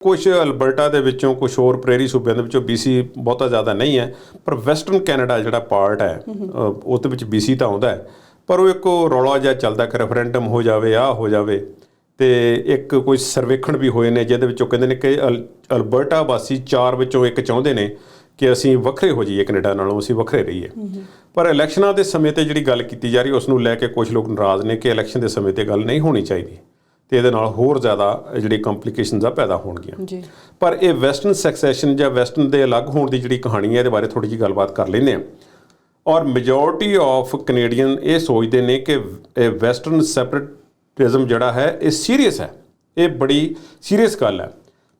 ਕੁਝ ਅਲਬਰਟਾ ਦੇ ਵਿੱਚੋਂ ਕੁਝ ਹੋਰ ਪ੍ਰੇਰੀ ਸੂਬਿਆਂ ਦੇ ਵਿੱਚੋਂ BC ਬਹੁਤਾ ਜ਼ਿਆਦਾ ਨਹੀਂ ਹੈ, ਪਰ ਵੈਸਟਰਨ ਕੈਨੇਡਾ ਜਿਹੜਾ ਪਾਰਟ ਹੈ ਉਹਦੇ ਵਿੱਚ BC ਤਾਂ ਆਉਂਦਾ ਹੈ। ਪਰ ਉਹ ਇੱਕ ਉਹ ਰੌਲਾ ਜਿਹਾ ਚੱਲਦਾ ਕਿ ਰੈਫਰੈਂਡਮ ਹੋ ਜਾਵੇ ਆ ਹੋ ਜਾਵੇ ਤੇ ਇੱਕ ਕੋਈ ਸਰਵੇਖਣ ਵੀ ਹੋਏ ਨੇ ਜਿਹਦੇ ਵਿੱਚੋਂ ਕਹਿੰਦੇ ਨੇ ਕਿ ਅਲ- ਅਲਬਰਟਾ ਵਾਸੀ ਚਾਰ ਵਿੱਚੋਂ ਇੱਕ ਚਾਹੁੰਦੇ ਨੇ ਕਿ ਅਸੀਂ ਵੱਖਰੇ ਹੋ ਜਾਈਏ ਕੈਨੇਡਾ ਨਾਲੋਂ, ਅਸੀਂ ਵੱਖਰੇ ਰਹੀਏ। ਪਰ ਇਲੈਕਸ਼ਨਾਂ ਦੇ ਸਮੇਂ ਤੇ ਜਿਹੜੀ ਗੱਲ ਕੀਤੀ ਜਾ ਰਹੀ ਉਸ ਨੂੰ ਲੈ ਕੇ ਕੁਝ ਲੋਕ ਨਾਰਾਜ਼ ਨੇ ਕਿ ਇਲੈਕਸ਼ਨ ਦੇ ਸਮੇਂ ਤੇ ਗੱਲ ਨਹੀਂ ਹੋਣੀ ਚਾਹੀਦੀ। ਤੇ ਇਹਦੇ ਨਾਲ ਹੋਰ ਜ਼ਿਆਦਾ ਜਿਹੜੀ ਕੰਪਲਿਕੇਸ਼ਨਸ ਆ ਪੈਦਾ ਹੋਣਗੀਆਂ। ਜੀ। ਪਰ ਇਹ ਵੈਸਟਰਨ ਸੈਕਸੈਸ਼ਨ ਜਾਂ ਵੈਸਟਰਨ ਦੇ ਅਲੱਗ ਹੋਣ ਦੀ ਜਿਹੜੀ ਕਹਾਣੀ ਹੈ ਇਹਦੇ ਬਾਰੇ ਥੋੜੀ ਜਿਹੀ ਗੱਲਬਾਤ ਕਰ ਲੈਂਦੇ ਹਾਂ। ਔਰ ਮੈਜੋਰਟੀ ਆਫ ਕੈਨੇਡੀਅਨ ਇਹ ਸੋਚਦੇ ਨੇ ਕਿ ਇਹ ਵੈਸਟਰਨ ਸੈਪਰੇਟਿਜ਼ਮ ਜਿਹੜਾ ਹੈ ਇਹ ਸੀਰੀਅਸ ਹੈ। ਇਹ ਬੜੀ ਸੀਰੀਅਸ ਗੱਲ ਹੈ।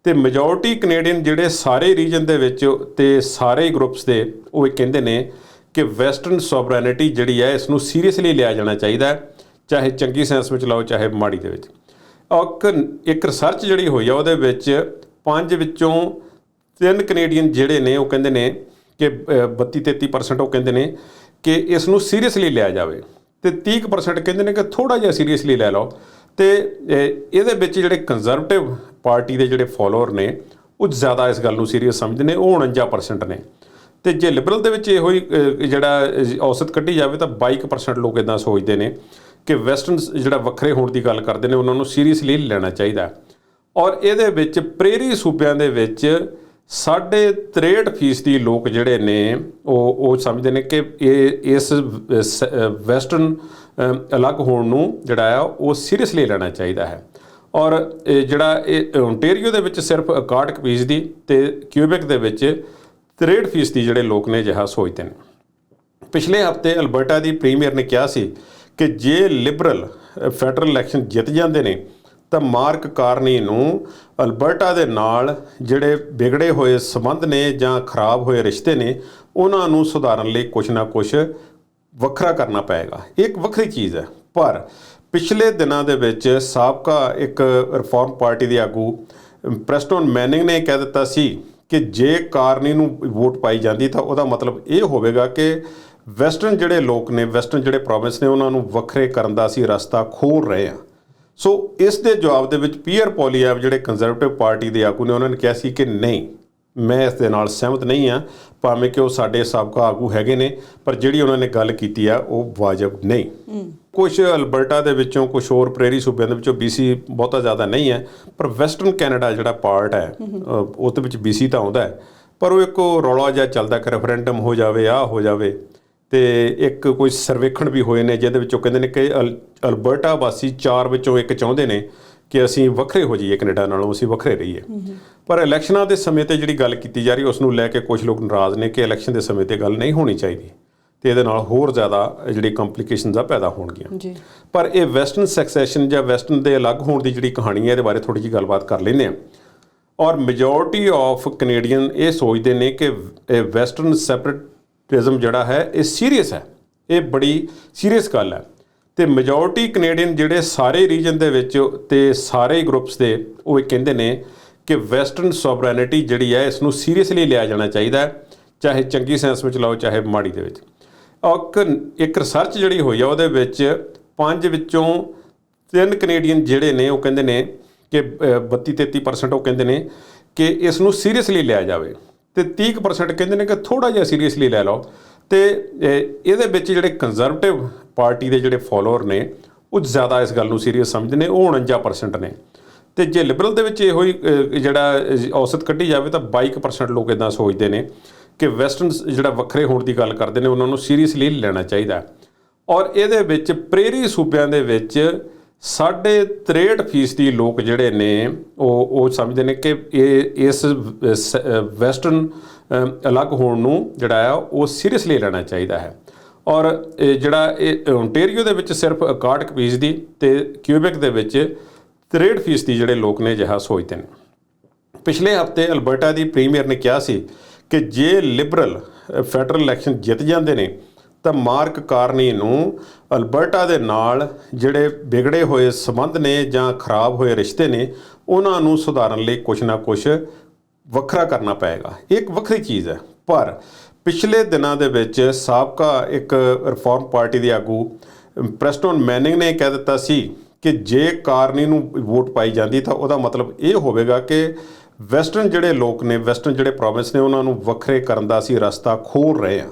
ਤੇ ਮੈਜੋਰਟੀ ਕੈਨੇਡੀਅਨ ਜਿਹੜੇ ਸਾਰੇ ਰੀਜਨ ਦੇ ਵਿੱਚ ਤੇ ਸਾਰੇ ਗਰੁੱਪਸ ਦੇ ਉਹ ਇਹ ਕਹਿੰਦੇ ਨੇ ਕਿ ਵੈਸਟਰਨ ਸੋਵਰੈਨਿਟੀ ਜਿਹੜੀ ਹੈ ਇਸ ਨੂੰ ਸੀਰੀਅਸਲੀ ਲਿਆ ਜਾਣਾ ਚਾਹੀਦਾ ਹੈ ਚਾਹੇ ਚੰਗੀ ਸੈਂਸ ਵਿੱਚ ਲਾਓ ਚਾਹੇ ਮਾੜੀ ਦੇ ਵਿੱਚ। ਇੱਕ ਇੱਕ ਰਿਸਰਚ ਜਿਹੜੀ ਹੋਈ ਆ ਉਹਦੇ ਵਿੱਚ ਪੰਜ ਵਿੱਚੋਂ ਤਿੰਨ ਕੈਨੇਡੀਅਨ ਜਿਹੜੇ ਨੇ ਉਹ ਕਹਿੰਦੇ ਨੇ ਕਿ 32 33% ਉਹ ਕਹਿੰਦੇ ਨੇ ਕਿ ਇਸ ਨੂੰ ਸੀਰੀਅਸਲੀ ਲਿਆ ਜਾਵੇ। ਤੇ 30% ਕਹਿੰਦੇ ਨੇ ਕਿ ਥੋੜਾ ਜਿਹਾ ਸੀਰੀਅਸਲੀ ਲੈ ਲਓ। ਤੇ ਇਹਦੇ ਵਿੱਚ ਜਿਹੜੇ ਕੰਜ਼ਰਵੇਟਿਵ ਪਾਰਟੀ ਦੇ ਜਿਹੜੇ ਫਾਲੋਅਰ ਨੇ, ਉਹ ਜ਼ਿਆਦਾ ਇਸ ਗੱਲ ਨੂੰ ਸੀਰੀਅਸ ਸਮਝਦੇ ਨੇ, ਉਹ 49% ਨੇ। ਤੇ ਜੇ ਲਿਬਰਲ ਦੇ ਵਿੱਚ ਇਹੋ ਹੀ ਜਿਹੜਾ ਔਸਤ ਕੱਢੀ ਜਾਵੇ ਤਾਂ 22% ਲੋਕ ਇਦਾਂ ਸੋਚਦੇ ਨੇ। ਕਿ ਵੈਸਟਰਨ ਜਿਹੜਾ ਵੱਖਰੇ ਹੋਣ ਦੀ ਗੱਲ ਕਰਦੇ ਨੇ, ਉਹਨਾਂ ਨੂੰ ਸੀਰੀਅਸਲੀ ਲੈਣਾ ਚਾਹੀਦਾ ਔਰ ਇਹਦੇ ਵਿੱਚ ਪ੍ਰੇਰੀ ਸੂਬਿਆਂ ਦੇ ਵਿੱਚ ਸਾਢੇ 63% ਲੋਕ ਜਿਹੜੇ ਨੇ, ਉਹ ਉਹ ਸਮਝਦੇ ਨੇ ਕਿ ਇਹ, ਇਸ ਵੈਸਟਰਨ ਅਲੱਗ ਹੋਣ ਨੂੰ ਜਿਹੜਾ ਆ, ਉਹ ਸੀਰੀਅਸਲੀ ਲੈਣਾ ਚਾਹੀਦਾ ਹੈ। ਔਰ ਇਹ ਜਿਹੜਾ ਇਹ ਓਨਟਾਰੀਓ ਦੇ ਵਿੱਚ ਸਿਰਫ 61% ਦੀ ਤੇ ਕਿਊਬੈਕ ਦੇ ਵਿੱਚ 63% ਜਿਹੜੇ ਲੋਕ ਨੇ ਜਿਹਾ ਸੋਚਦੇ ਨੇ। ਪਿਛਲੇ ਹਫ਼ਤੇ ਅਲਬਰਟਾ ਦੀ ਪ੍ਰੀਮੀਅਰ ਨੇ ਕਿਹਾ ਸੀ ਕਿ ਜੇ ਲਿਬਰਲ ਫੈਡਰਲ ਇਲੈਕਸ਼ਨ ਜਿੱਤ ਜਾਂਦੇ ਨੇ, ਤਾਂ ਮਾਰਕ ਕਾਰਨੀ ਨੂੰ ਅਲਬਰਟਾ ਦੇ ਨਾਲ ਜਿਹੜੇ ਵਿਗੜੇ ਹੋਏ ਸਬੰਧ ਨੇ ਜਾਂ ਖਰਾਬ ਹੋਏ ਰਿਸ਼ਤੇ ਨੇ, ਉਹਨਾਂ ਨੂੰ ਸੁਧਾਰਨ ਲਈ ਕੁਝ ਨਾ ਕੁਝ ਵੱਖਰਾ ਕਰਨਾ ਪਏਗਾ। ਇਹ ਇੱਕ ਵੱਖਰੀ ਚੀਜ਼ ਹੈ। ਪਰ ਪਿਛਲੇ ਦਿਨਾਂ ਦੇ ਵਿੱਚ ਸਾਬਕਾ ਇੱਕ ਰਿਫਾਰਮ ਪਾਰਟੀ ਦੇ ਆਗੂ ਪ੍ਰੈਸਟਨ ਮੈਨਿੰਗ ਨੇ ਕਹਿ ਦਿੱਤਾ ਸੀ ਕਿ ਜੇ ਕਾਰਨੀ ਨੂੰ ਵੋਟ ਪਾਈ ਜਾਂਦੀ ਤਾਂ ਉਹਦਾ ਮਤਲਬ ਇਹ ਹੋਵੇਗਾ ਕਿ ਵੈਸਟਰਨ ਜਿਹੜੇ ਲੋਕ ਨੇ ਵੈਸਟਰਨ ਜਿਹੜੇ ਪ੍ਰੋਵਿੰਸ ਨੇ ਉਹਨਾਂ ਨੂੰ ਵੱਖਰੇ ਕਰਨ ਦਾ ਅਸੀਂ ਰਸਤਾ ਖੋਲ ਰਹੇ ਹਾਂ। ਸੋ ਇਸ ਦੇ ਜਵਾਬ ਦੇ ਵਿੱਚ ਪੀਅਰ ਪੋਲੀਐਵ ਜਿਹੜੇ ਕੰਜ਼ਰਵੇਟਿਵ ਪਾਰਟੀ ਦੇ ਆਗੂ ਨੇ ਉਹਨਾਂ ਨੇ ਕਿਹਾ ਸੀ ਕਿ ਨਹੀਂ ਮੈਂ ਇਸ ਦੇ ਨਾਲ ਸਹਿਮਤ ਨਹੀਂ ਆ ਭਾਵੇਂ ਕਿ ਉਹ ਸਾਡੇ ਸਾਬਕਾ ਆਗੂ ਹੈਗੇ ਨੇ ਪਰ ਜਿਹੜੀ ਉਹਨਾਂ ਨੇ ਗੱਲ ਕੀਤੀ ਆ ਉਹ ਵਾਜਬ ਨਹੀਂ। ਕੁਝ ਅਲਬਰਟਾ ਦੇ ਵਿੱਚੋਂ ਕੁਝ ਹੋਰ ਪ੍ਰੇਰੀ ਸੂਬਿਆਂ ਦੇ ਵਿੱਚੋਂ BC ਬਹੁਤਾ ਜ਼ਿਆਦਾ ਨਹੀਂ ਹੈ ਪਰ ਵੈਸਟਰਨ ਕੈਨੇਡਾ ਜਿਹੜਾ ਪਾਰਟ ਹੈ ਉਹਦੇ ਵਿੱਚ BC ਤਾਂ ਆਉਂਦਾ ਹੈ। ਪਰ ਉਹ ਇੱਕ ਰੌਲਾ ਜਿਹਾ ਚੱਲਦਾ ਕਿ ਰੈਫਰੈਂਡਮ ਹੋ ਜਾਵੇ ਆ ਹੋ ਜਾਵੇ। ਤੇ ਇੱਕ ਕੋਈ ਸਰਵੇਖਣ ਵੀ ਹੋਏ ਨੇ ਜਿਹਦੇ ਵਿੱਚੋਂ ਕਹਿੰਦੇ ਨੇ ਕਿ ਅਲ- ਅਲਬਰਟਾ ਵਾਸੀ ਚਾਰ ਵਿੱਚੋਂ ਇੱਕ ਚਾਹੁੰਦੇ ਨੇ ਕਿ ਅਸੀਂ ਵੱਖਰੇ ਹੋ ਜਾਈਏ ਕੈਨੇਡਾ ਨਾਲੋਂ ਅਸੀਂ ਵੱਖਰੇ ਰਹੀਏ। ਪਰ ਇਲੈਕਸ਼ਨਾਂ ਦੇ ਸਮੇਂ ਤੇ ਜਿਹੜੀ ਗੱਲ ਕੀਤੀ ਜਾ ਰਹੀ ਉਸ ਨੂੰ ਲੈ ਕੇ ਕੁਝ ਲੋਕ ਨਾਰਾਜ਼ ਨੇ ਕਿ ਇਲੈਕਸ਼ਨ ਦੇ ਸਮੇਂ ਤੇ ਗੱਲ ਨਹੀਂ ਹੋਣੀ ਚਾਹੀਦੀ ਤੇ ਇਹਦੇ ਨਾਲ ਹੋਰ ਜ਼ਿਆਦਾ ਜਿਹੜੀ ਕੰਪਲਿਕੇਸ਼ਨਸ ਆ ਪੈਦਾ ਹੋਣਗੀਆਂ। ਜੀ। ਪਰ ਇਹ ਵੈਸਟਰਨ ਸੈਕਸੈਸ਼ਨ ਜਾਂ ਵੈਸਟਰਨ ਦੇ ਅਲੱਗ ਹੋਣ ਦੀ ਜਿਹੜੀ ਕਹਾਣੀ ਹੈ ਇਹਦੇ ਬਾਰੇ ਥੋੜੀ ਜਿਹੀ ਗੱਲਬਾਤ ਕਰ ਲੈਂਦੇ ਹਾਂ। ਔਰ ਮੈਜੋਰਟੀ ਆਫ ਕੈਨੇਡੀਅਨ ਇਹ ਸੋਚਦੇ ਨੇ ਕਿ ਇਹ ਵੈਸਟਰਨ ਸੈਪਰੇਟਿਜ਼ਮ ਜਿਹੜਾ ਹੈ, ਇਹ ਸੀਰੀਅਸ ਹੈ। ਇਹ ਬੜੀ ਸੀਰੀਅਸ ਗੱਲ ਹੈ। ਤੇ ਮੈਜੋਰਟੀ ਕੈਨੇਡੀਅਨ ਜਿਹੜੇ ਸਾਰੇ ਰੀਜਨ ਦੇ ਵਿੱਚ ਤੇ ਸਾਰੇ ਗਰੁੱਪਸ ਦੇ, ਉਹ ਇਹ ਕਹਿੰਦੇ ਨੇ ਕਿ ਵੈਸਟਰਨ ਸੋਵਰੈਨਿਟੀ ਜਿਹੜੀ ਹੈ ਇਸ ਨੂੰ ਸੀਰੀਅਸਲੀ ਲਿਆ ਜਾਣਾ ਚਾਹੀਦਾ ਹੈ, ਚਾਹੇ ਚੰਗੀ ਸੈਂਸ ਵਿੱਚ ਲਾਓ, ਚਾਹੇ ਮਾੜੀ ਦੇ ਵਿੱਚ। ਇੱਕ ਇੱਕ ਰਿਸਰਚ ਜਿਹੜੀ ਹੋਈ ਆ, ਉਹਦੇ ਵਿੱਚ ਪੰਜ ਵਿੱਚੋਂ ਤਿੰਨ ਕੈਨੇਡੀਅਨ ਜਿਹੜੇ ਨੇ, ਉਹ ਕਹਿੰਦੇ ਨੇ ਕਿ 32 33% ਉਹ ਕਹਿੰਦੇ ਨੇ ਕਿ ਇਸ ਨੂੰ ਸੀਰੀਅਸਲੀ ਲਿਆ ਜਾਵੇ। ਤੇ 30% ਕਹਿੰਦੇ ਨੇ ਕਿ ਥੋੜਾ ਜਿਹਾ ਸੀਰੀਅਸਲੀ ਲੈ ਲਓ। ਤੇ ਇਹਦੇ ਵਿੱਚ ਜਿਹੜੇ ਕੰਜ਼ਰਵੇਟਿਵ ਪਾਰਟੀ ਦੇ ਜਿਹੜੇ ਫਾਲੋਅਰ ਨੇ, ਉਹ ਜ਼ਿਆਦਾ ਇਸ ਗੱਲ ਨੂੰ ਸੀਰੀਅਸ ਸਮਝਦੇ ਨੇ, ਉਹ 49% ਨੇ। ਤੇ ਜੇ ਲਿਬਰਲ ਦੇ ਵਿੱਚ ਇਹੋ ਹੀ ਜਿਹੜਾ ਔਸਤ ਕੱਢੀ ਜਾਵੇ ਤਾਂ 22% ਲੋਕ ਇਦਾਂ ਸੋਚਦੇ ਨੇ ਕਿ ਵੈਸਟਰਨ ਜਿਹੜਾ ਵੱਖਰੇ ਹੋਣ ਦੀ ਗੱਲ ਕਰਦੇ ਨੇ, ਉਹਨਾਂ ਨੂੰ ਸੀਰੀਅਸਲੀ ਲੈਣਾ ਚਾਹੀਦਾ। ਔਰ ਇਹਦੇ ਵਿੱਚ ਪ੍ਰੇਰੀ ਸੂਬਿਆਂ ਦੇ ਵਿੱਚ 63% ਦੀ ਲੋਕ ਜਿਹੜੇ ਨੇ, ਉਹ ਉਹ ਸਮਝਦੇ ਨੇ ਕਿ ਇਹ, ਇਸ ਵੈਸਟਰਨ ਅਲੱਗ ਹੋਣ ਨੂੰ ਜਿਹੜਾ ਆ, ਉਹ ਸੀਰੀਅਸਲੀ ਲੈਣਾ ਚਾਹੀਦਾ ਹੈ। ਔਰ ਇਹ ਜਿਹੜਾ ਇਹ ਓਨਟਾਰੀਓ ਦੇ ਵਿੱਚ ਸਿਰਫ 61% ਦੀ ਤੇ ਕਿਊਬੈਕ ਦੇ ਵਿੱਚ 63% ਦੀ ਜਿਹੜੇ ਲੋਕ ਨੇ ਅਜਿਹਾ ਸੋਚਦੇ ਨੇ। ਪਿਛਲੇ ਹਫ਼ਤੇ ਅਲਬਰਟਾ ਦੀ ਪ੍ਰੀਮੀਅਰ ਨੇ ਕਿਹਾ ਸੀ ਕਿ ਜੇ ਲਿਬਰਲ ਫੈਡਰਲ ਇਲੈਕਸ਼ਨ ਜਿੱਤ ਜਾਂਦੇ ਨੇ ਤਾਂ ਮਾਰਕ ਕਾਰਨੀ ਨੂੰ ਅਲਬਰਟਾ ਦੇ ਨਾਲ ਜਿਹੜੇ ਵਿਗੜੇ ਹੋਏ ਸਬੰਧ ਨੇ ਜਾਂ ਖਰਾਬ ਹੋਏ ਰਿਸ਼ਤੇ ਨੇ, ਉਹਨਾਂ ਨੂੰ ਸੁਧਾਰਨ ਲਈ ਕੁਝ ਨਾ ਕੁਝ ਵੱਖਰਾ ਕਰਨਾ ਪਏਗਾ। ਇਹ ਇੱਕ ਵੱਖਰੀ ਚੀਜ਼ ਹੈ। ਪਰ ਪਿਛਲੇ ਦਿਨਾਂ ਦੇ ਵਿੱਚ ਸਾਬਕਾ ਇੱਕ ਰਿਫਾਰਮ ਪਾਰਟੀ ਦੇ ਆਗੂ ਪ੍ਰੈਸਟਨ ਮੈਨਿੰਗ ਨੇ ਕਹਿ ਦਿੱਤਾ ਸੀ ਕਿ ਜੇ ਕਾਰਨੀ ਨੂੰ ਵੋਟ ਪਾਈ ਜਾਂਦੀ ਤਾਂ ਉਹਦਾ ਮਤਲਬ ਇਹ ਹੋਵੇਗਾ ਕਿ ਵੈਸਟਰਨ ਜਿਹੜੇ ਲੋਕ ਨੇ, ਵੈਸਟਰਨ ਜਿਹੜੇ ਪ੍ਰੋਵਿੰਸ ਨੇ, ਉਹਨਾਂ ਨੂੰ ਵੱਖਰੇ ਕਰਨ ਦਾ ਅਸੀਂ ਰਸਤਾ ਖੋਲ ਰਹੇ ਹਾਂ।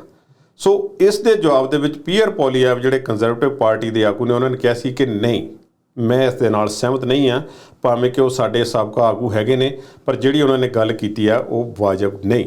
ਸੋ ਇਸ ਦੇ ਜਵਾਬ ਦੇ ਵਿੱਚ ਪੀਅਰ ਪੋਲੀਐਵ ਜਿਹੜੇ ਕੰਜ਼ਰਵੇਟਿਵ ਪਾਰਟੀ ਦੇ ਆਗੂ ਨੇ, ਉਹਨਾਂ ਨੇ ਕਿਹਾ ਸੀ ਕਿ ਨਹੀਂ, ਮੈਂ ਇਸ ਦੇ ਨਾਲ ਸਹਿਮਤ ਨਹੀਂ ਹਾਂ, ਭਾਵੇਂ ਕਿ ਉਹ ਸਾਡੇ ਸਾਬਕਾ ਆਗੂ ਹੈਗੇ ਨੇ, ਪਰ ਜਿਹੜੀ ਉਹਨਾਂ ਨੇ ਗੱਲ ਕੀਤੀ ਆ, ਉਹ ਵਾਜਬ ਨਹੀਂ।